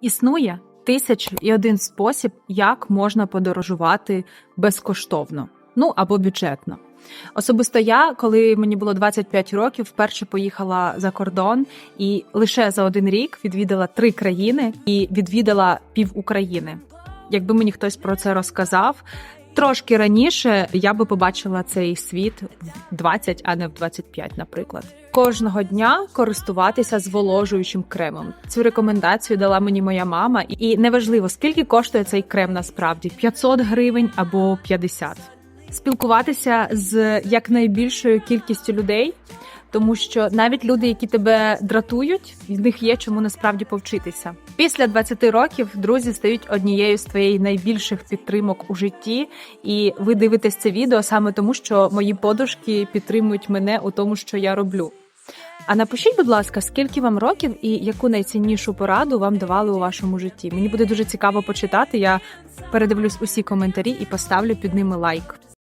Існує тисяч і один спосіб, як можна подорожувати безкоштовно, ну або бюджетно. Особисто я, коли мені було 25 років, вперше поїхала за кордон і лише за один рік відвідала три країни і відвідала пів України. Якби мені хтось про це розказав, трошки раніше я би побачила цей світ в 20, а не в 25, наприклад. Кожного дня користуватися зволожуючим кремом. Цю рекомендацію дала мені моя мама, і неважливо, скільки коштує цей крем насправді 500 гривень або 50. Спілкуватися з якнайбільшою кількістю людей, тому що навіть люди, які тебе дратують, в них є чому насправді повчитися. Після 20 років друзі стають однією з твоєї найбільших підтримок у житті, і ви дивитесь це відео саме тому, що мої подружки підтримують мене у тому, що я роблю. А напишіть, будь ласка, скільки вам років і яку найціннішу пораду вам давали у вашому житті? Мені буде дуже цікаво почитати. Я передивлюсь усі коментарі і поставлю під ними лайк.